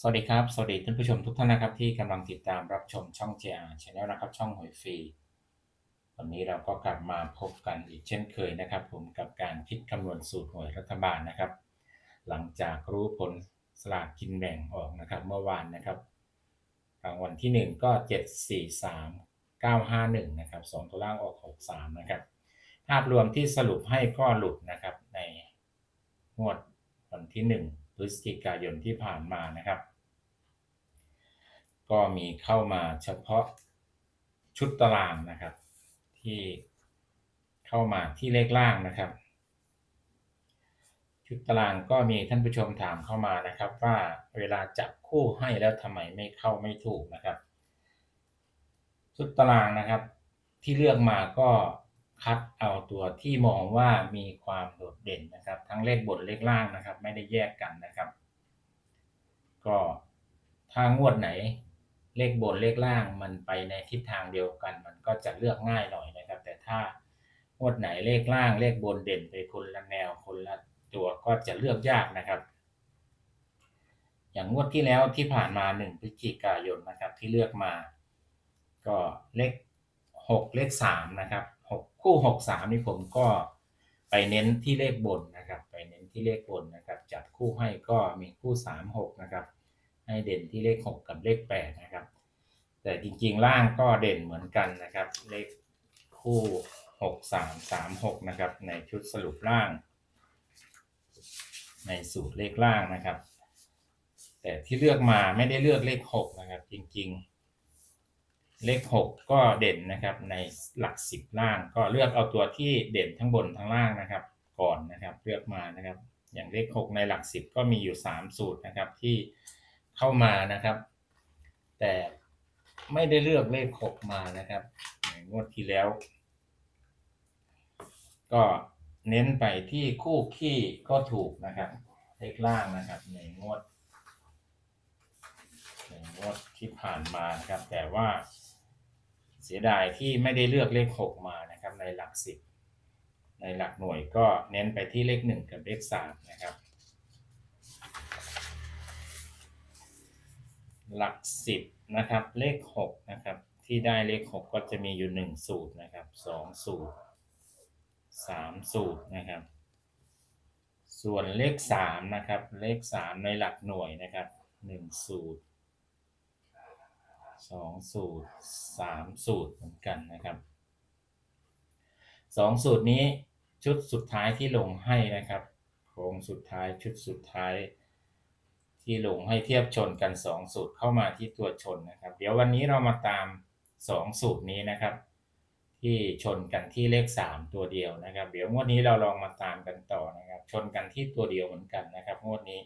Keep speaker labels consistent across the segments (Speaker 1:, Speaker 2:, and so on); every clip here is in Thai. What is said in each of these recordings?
Speaker 1: สวัสดีครับ สวัสดีท่านผู้ชมทุกท่านนะครับ ที่กำลังติดตามรับชมช่อง JR Channel นะครับ ช่องหวยฟรีวันนี้เราก็กลับมาพบกันอีกเช่นเคยนะครับ ผมกับการคิดคำนวณสูตรหวยรัฐบาลนะครับ หลังจากรู้ผลสลากกินแบ่งออกนะครับ เมื่อวานนะครับรางวัลที่ 1 ก็ 7 4 3 9 5 1นะครับ2ตัวล่างออก 6 3นะครับภาพรวมที่สรุปให้ก็หลุดนะครับในงวดวันที่ 1 พฤศจิกายนที่ผ่านมานะครับ ก็มีเข้ามาเฉพาะชุดตารางนะครับ ที่เข้ามาที่เลขล่างนะครับ ชุดตารางก็มีท่านผู้ชมถามเข้ามานะครับ ว่าเวลาจับคู่ให้แล้วทำไมไม่เข้าไม่ถูกนะครับ ชุดตารางนะครับ ที่เลือกมาก็คัดเอาตัวที่มองว่ามีความโดดเด่นนะครับ ทั้งเลขบนเลขล่างนะครับ ไม่ได้แยกกันนะครับ ก็ถ้างวดไหน เลขบนเลขล่างมันไปในทิศทางเดียวกัน มันก็จะเลือกง่ายหน่อยนะครับ แต่ถ้างวดไหนเลขล่างเลขบนเด่นไปคนละแนวคนละตัวก็จะเลือกยากนะครับ อย่างงวดที่แล้วที่ผ่านมา1พฤศจิกายนนะครับที่เลือกมา ก็เลข6เลข3นะครับ6คู่6 3นี่ผมก็ไปเน้นที่เลขบนนะครับ ไปเน้นที่เลขบนนะครับ จับคู่ให้ก็มีคู่3 6นะครับ ให้เด่นที่เลข 6 กับเลข 8 นะครับ แต่จริงๆล่างก็เด่นเหมือนกันนะครับ เลขคู่ 6 3 3 6 นะครับ ในชุดสรุปล่าง ในสูตรเลขล่างนะครับ แต่ที่เลือกมาไม่ได้เลือกเลข 6 นะครับ จริงๆ เลข 6 ก็เด่นนะครับ ในหลัก 10 ล่าง ก็เลือกเอาตัวที่เด่นทั้งบนทั้งล่างนะครับ ก่อนนะครับ เลือกมานะครับ อย่างเลข 6 ในหลัก 10 ก็มีอยู่ 3 สูตรนะครับที่ เข้ามานะครับ แต่ไม่ได้เลือกเลข6มานะครับในงวดที่แล้ว ก็เน้นไปที่คู่ขี้ก็ถูกนะครับเลขล่างนะครับในงวดในงวดที่ผ่านมานะครับ แต่ว่าเสียดายที่ไม่ได้เลือกเลข6มานะครับ ในหลัก10ในหลักหน่วยก็เน้นไปที่เลข1กับเลข3นะครับ หลัก10นะครับ เลข6นะครับ ที่ได้เลข6ก็จะมีอยู่1สูตรนะครับ2สูตร3สูตรนะครับ ส่วนเลข3นะครับ เลข3ในหลักหน่วยนะครับ1สูตร2สูตร3สูตรเหมือนกันนะครับ2สูตรนี้ชุดสุดท้ายที่ลงให้นะครับโครงสุดท้ายชุดสุดท้าย ที่ลงให้เทียบชนกัน 2 สูตรเข้ามาที่ตัวชนนะครับ เดี๋ยววันนี้เรามาตาม 2 สูตรนี้นะครับ ที่ชนกันที่เลข 3 ตัวเดียวนะครับ เดี๋ยวงวดนี้เราลองมาตามกันต่อนะครับ ชนกันที่ตัวเดียวเหมือนกันนะครับงวดนี้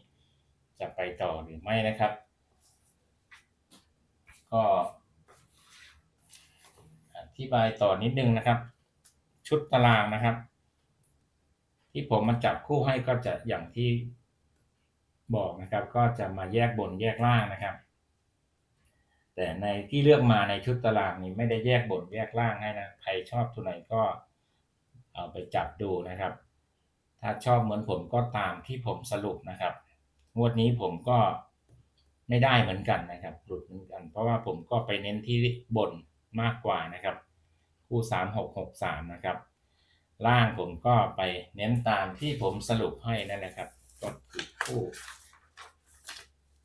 Speaker 1: จะไปต่อหรือไม่นะครับ ก็อธิบายต่อนิดนึงนะครับ ชุดตารางนะครับ ที่ผมมาจับคู่ให้ก็จะอย่างที่ บอกนะครับ ก็จะมาแยกบนแยกล่างนะครับ แต่ในที่เลือกมาในชุดตารางนี้ไม่ได้แยกบนแยกล่างให้นะใครชอบตัวไหนก็เอาไปจับดูนะครับ ถ้าชอบเหมือนผมก็ตามที่ผมสรุปนะครับงวดนี้ผมก็ไม่ได้เหมือนกันนะครับหลุดเหมือนกัน เพราะว่าผมก็ไปเน้นที่บนมากกว่านะครับ คู่สามหกหกสามนะครับ ล่างผมก็ไปเน้นตามที่ผมสรุปให้นั่นแหละครับก็คือคู่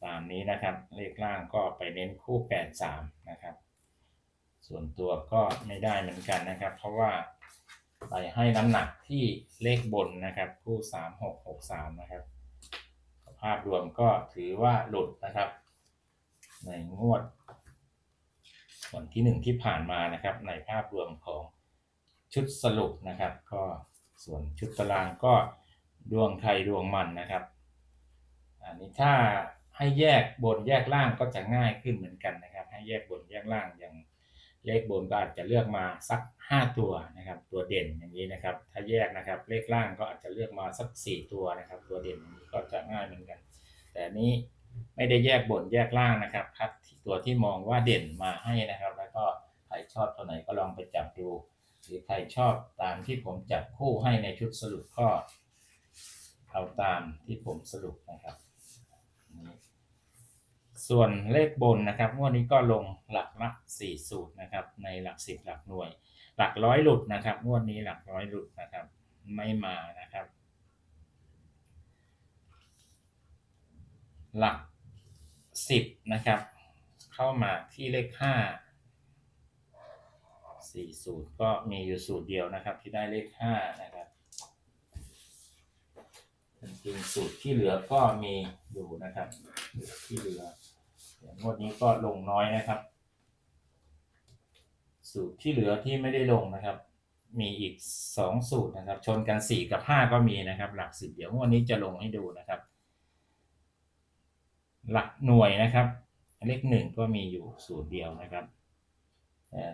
Speaker 1: ตามนี้นะครับ เลขล่างก็ไปเน้นคู่แปดสามนะครับ ส่วนตัวก็ไม่ได้เหมือนกันนะครับ เพราะว่าไปให้น้ำหนักที่เลขบนนะครับคู่สามหกหกสามนะครับ ภาพรวมก็ถือว่าหลุดนะครับ ในงวดวันที่หนึ่งที่ผ่านมานะครับ ในภาพรวมของชุดสรุปนะครับ ก็ส่วนชุดตารางก็ดวงใครดวงมันนะครับ อันนี้ถ้า ให้แยกบนแยกล่างก็จะง่ายขึ้นเหมือนกันนะครับ ให้แยกบนแยกล่างอย่างเลขบนก็อาจจะเลือกมาสัก 5 ตัวนะครับ ตัวเด่นอย่างนี้นะครับ ถ้าแยกนะครับ เลขล่างก็อาจจะเลือกมาสัก 4 ตัวนะครับ ตัวเด่นอย่างนี้ก็จะง่ายเหมือนกัน แต่นี้ไม่ได้แยกบนแยกล่างนะครับคัดตัวที่มองว่าเด่นมาให้นะครับ แล้วก็ใครชอบตัวไหนก็ลองไปจับดูหรือใครชอบตามที่ผมจับคู่ให้ในชุดสรุปก็เอาตามที่ผมสรุปนะครับ ส่วนเลขบนนะครับงวดนี้ก็ลงหลักละสี่สูตรนะครับ ในหลักสิบหลักหน่วย หลักร้อยหลุดนะครับงวดนี้หลักร้อยหลุดนะครับ ไม่มานะครับ หลักสิบนะครับ เข้ามาที่เลขห้าสี่สูตรก็มีอยู่สูตรเดียวนะครับ ที่ได้เลขห้านะครับจริงสูตรที่เหลือก็มีอยู่นะครับที่เหลือ งวดนี้ก็ลงน้อยนะครับ สูตรที่เหลือที่ไม่ได้ลงนะครับ มีอีกสองสูตรนะครับ ชนกันสี่กับห้าก็มีนะครับ หลักสิบเดี๋ยวงวดนี้จะลงให้ดูนะครับ หลักหน่วยนะครับ เลขหนึ่งก็มีอยู่สูตรเดียวนะครับแต่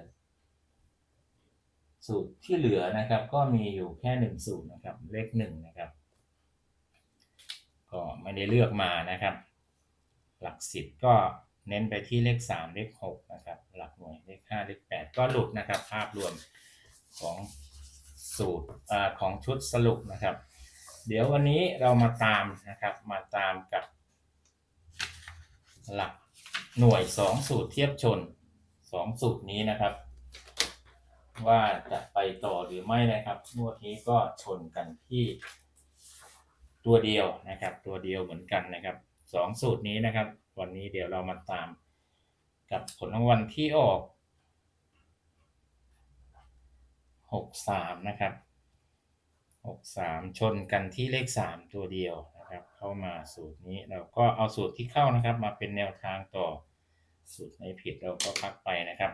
Speaker 1: สูตรที่เหลือนะครับ ก็มีอยู่แค่หนึ่งสูตรนะครับ เลขหนึ่งนะครับ ก็ไม่ได้เลือกมานะครับ หลักสิบก็เน้นไปที่เลขสามเลขหกนะครับ หลักหน่วยเลขห้าเลขแปดก็หลุดนะครับ ภาพรวมของสูตรอของชุดสรุปนะครับ เดี๋ยววันนี้เรามาตามนะครับมาตามกับ หลักหน่วยสองสูตรเทียบชนสองสูตรนี้นะครับ ว่าจะไปต่อหรือไม่นะครับงวดนี้ก็ชนกันที่ตัวเดียวนะครับ ตัวเดียวเหมือนกันนะครับ สองสูตรนี้นะครับ วันนี้เดี๋ยวเรามาตามกับผลรางวัลที่ออกหกสามนะครับหกสามชนกันที่เลขสามตัวเดียวนะครับ เข้ามาสูตรนี้เราก็เอาสูตรที่เข้านะครับ มาเป็นแนวทางต่อสูตรในผิดเราก็พักไปนะครับ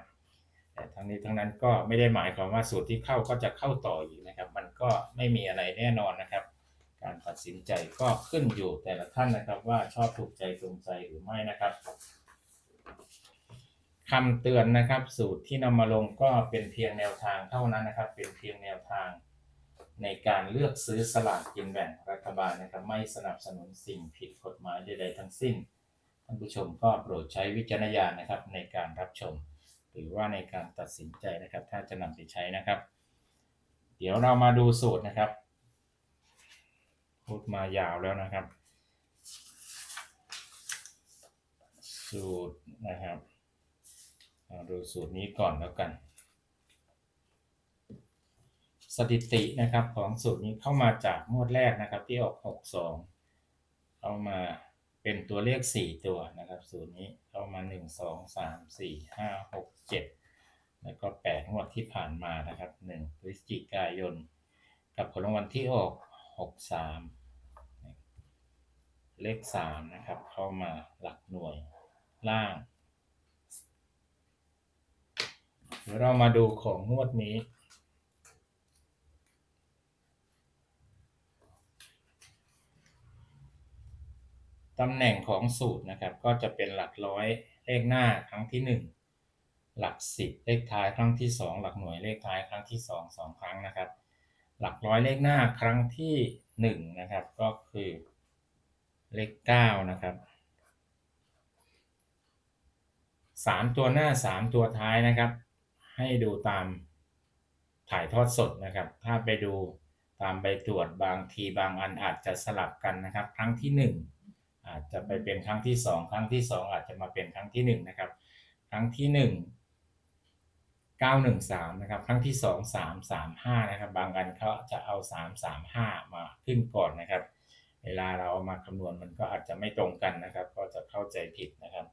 Speaker 1: แต่ทั้งนี้ทั้งนั้นก็ไม่ได้หมายความว่าสูตรที่เข้าก็จะเข้าต่ออีกนะครับ มันก็ไม่มีอะไรแน่นอนนะครับ การตัดสินใจก็ขึ้นอยู่แต่ละท่านนะครับ ว่าชอบถูกใจตรงใจหรือไม่นะครับคำเตือนนะครับสูตรที่นำมาลงก็เป็นเพียงแนวทางเท่านั้นนะครับ เป็นเพียงแนวทาง ในการเลือกซื้อสลากกินแบ่งรัฐบาลนะครับ ไม่สนับสนุนสิ่งผิดกฎหมายใด ๆ ทั้งสิ้นท่านผู้ชมก็โปรดใช้วิจารณญาณนะครับ ในการรับชม หรือว่าในการตัดสินใจนะครับ ถ้าจะนำไปใช้นะครับ เดี๋ยวเรามาดูสูตรนะครับ พูดมายาวแล้วนะครับ สูตรนะครับดูสูตรนี้ก่อนแล้วกัน สถิตินะครับของสูตรนี้เข้ามาจากงวดแรกนะครับที่ออก 62 เข้ามาเป็นตัวเลข 4 ตัวนะครับ สูตรนี้เข้ามา 1 2 3 4 5 6 7 แล้วก็ 8 งวดที่ผ่านมานะครับ 1 พฤศจิกายน กับผลรางวัลที่ออก 63 เลข3นะครับ เข้ามาหลักหน่วยล่างเดี๋ยวเรามาดูของงวดนี้ ตำแหน่งของสูตรนะครับ ก็จะเป็นหลักร้อยเลขหน้าครั้งที่หนึ่งหลักสิบเลขท้ายครั้งที่สองหลักหน่วยเลขท้ายครั้งที่สองสองครั้งนะครับ หลักร้อยเลขหน้าครั้งที่หนึ่งนะครับ ก็คือ เลขเก้านะครับสามตัวหน้าสามตัวท้ายนะครับ ให้ดูตามถ่ายทอดสดนะครับ ถ้าไปดูตามใบตรวจบางทีบางอันอาจจะสลับกันนะครับ ครั้งที่หนึ่งอาจจะไปเป็นครั้งที่สองครั้งที่สองอาจจะมาเป็นครั้งที่หนึ่งนะครับ ครั้งที่หนึ่งเก้าหนึ่งสามนะครับ ครั้งที่สองสามสามห้านะครับ บางอันเขาจะเอาสามสามห้ามาขึ้นก่อนนะครับ เวลาเราเอามาคำนวณมันก็อาจจะไม่ตรงกันนะครับ ก็จะเข้าใจผิดนะครับ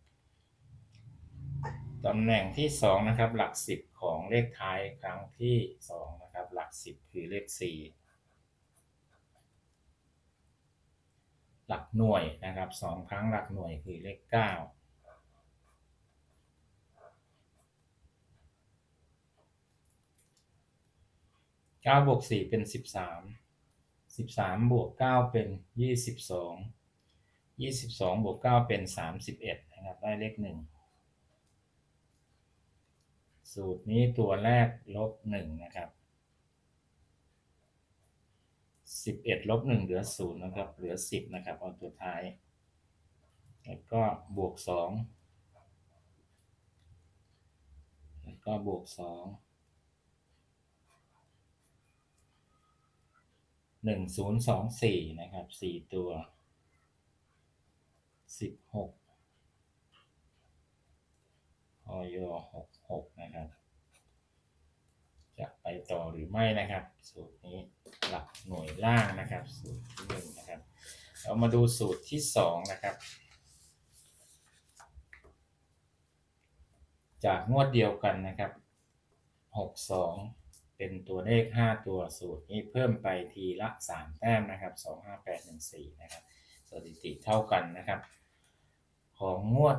Speaker 1: ตำแหน่งที่สองนะครับ หลักสิบของเลขท้ายครั้งที่สองนะครับ หลักสิบคือเลขสี่หลักหน่วยนะครับสองครั้งหลักหน่วยคือเลขเก้าเก้าบวกสี่เป็นสิ 13 บวก 9 เป็น 22 22 บวก 9 เป็น 31 นะครับ ได้เลข 1 สูตรนี้ตัวแรกลบ 1 นะครับ 11 ลบ 1 เหลือ 0 นะครับ เหลือ 10 นะครับเอาตัวท้าย แล้วก็บวก 2 แล้วก็บวก 2 หนึ่งศูนย์สองสี่นะครับสี่ตัวสิบหกอยหกหกนะครับ จะไปต่อหรือไม่นะครับ สูตรนี้หลักหน่วยล่างนะครับ สูตรที่หนึ่งนะครับ เรามาดูสูตรที่สองนะครับ จากงวดเดียวกันนะครับหกสอง เป็นตัวเลขห้าตัวสูตรนี้เพิ่มไปทีละสามแต้มนะครับสองห้าแปดหนึ่งสี่นะครับ สถิติเท่ากันนะครับ ของงวด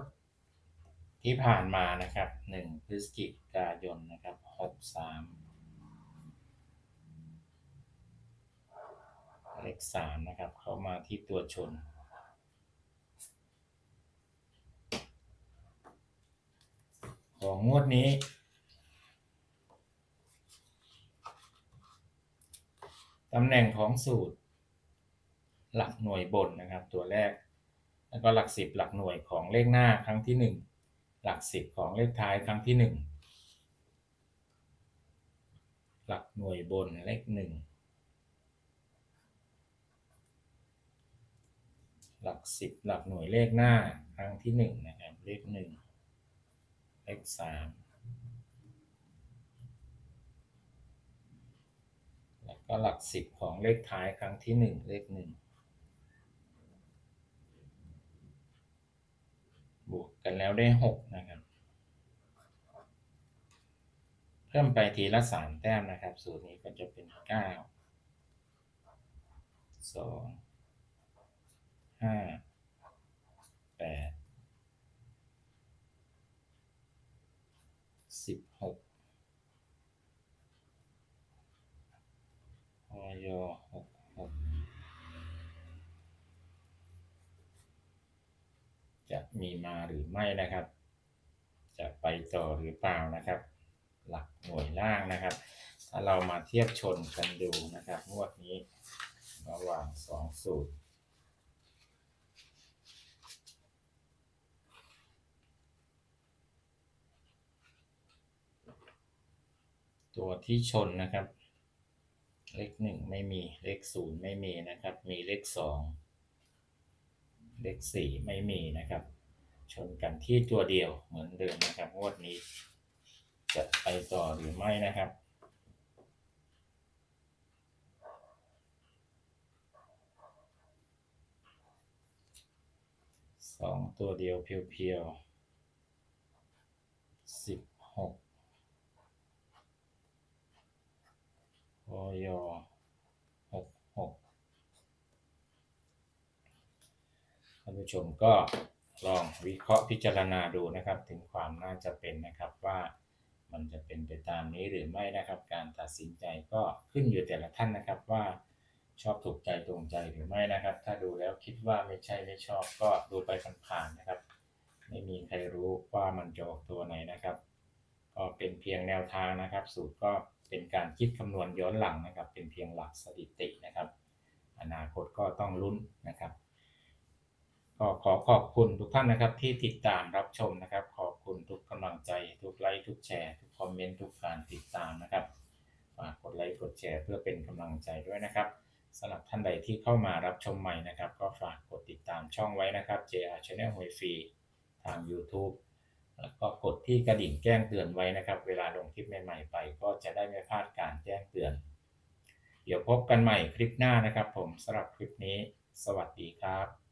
Speaker 1: ที่ผ่านมานะครับหนึ่งพฤศจิกายนนะครับหกสามเลขสามนะครับ เข้ามาที่ตัวชนของงวดนี้ ตำแหน่งของสูตร หลักหน่วยบนนะครับ ตัวแรก แล้วก็หลักสิบหลักหน่วยของเลขหน้าครั้งที่ 1 หลักสิบของเลขท้ายครั้งที่ 1 หลักหน่วยบนเลขหนึ่งหลักสิบหลักหน่วยเลขหน้าครั้งที่ 1 นะครับ เลขหนึ่งเลขสาม ก็หลักสิบของเลขท้ายครั้งที่หนึ่งเลขหนึ่งบวกกันแล้วได้หกนะครับ เพิ่มไปทีละสามแต้มนะครับ สูตรนี้ก็จะเป็นเก้าสองห้าแปดสิบหก อยหกหกจะมีมาหรือไม่นะครับ จะไปต่อหรือเปล่านะครับ หลักหน่วยล่างนะครับ ถ้าเรามาเทียบชนกันดูนะครับงวดนี้ระหว่างสองสูตรตัวที่ชนนะครับ เลขหนึ่งไม่มีเลขศูนย์ไม่มีนะครับ มีเลขสองเลขสี่ไม่มีนะครับ ชนกันที่ตัวเดียวเหมือนเดิมนะครับงวดนี้ จะไปต่อหรือไม่นะครับสองตัวเดียวเพียวๆสิบหก อยหกหกท่านผู้ชมก็ลองวิเคราะห์พิจารณาดูนะครับ ถึงความน่าจะเป็นนะครับว่ามันจะเป็นไปตามนี้หรือไม่นะครับ การตัดสินใจก็ขึ้นอยู่แต่ละท่านนะครับว่าชอบถูกใจตรงใจหรือไม่นะครับ ถ้าดูแล้วคิดว่าไม่ใช่ไม่ชอบก็ดูไปผ่านๆนะครับ ไม่มีใครรู้ว่ามันจะออกตัวไหนนะครับ ก็เป็นเพียงแนวทางนะครับ สูตรก็ เป็นการคิดคำนวณย้อนหลังนะครับ เป็นเพียงหลักสถิตินะครับ อนาคตก็ต้องลุ้นนะครับก็ขอขอบคุณทุกท่านนะครับที่ติดตามรับชมนะครับ ขอบคุณทุกกำลังใจ ทุกไลค์ทุกแชร์ ทุกคอมเมนต์ทุกการติดตามนะครับฝากกดไลค์กดแชร์เพื่อเป็นกำลังใจด้วยนะครับสำหรับท่านใดที่เข้ามารับชมใหม่นะครับ ก็ฝากกดติดตามช่องไว้นะครับ JR Channel หวยฟรีทาง YouTube แล้วก็กดที่กระดิ่งแจ้งเตือนไว้นะครับ เวลาลงคลิปใหม่ๆไป ก็จะได้ไม่พลาดการแจ้งเตือน เดี๋ยวพบกันใหม่คลิปหน้านะครับ ผมสำหรับคลิปนี้ สวัสดีครับ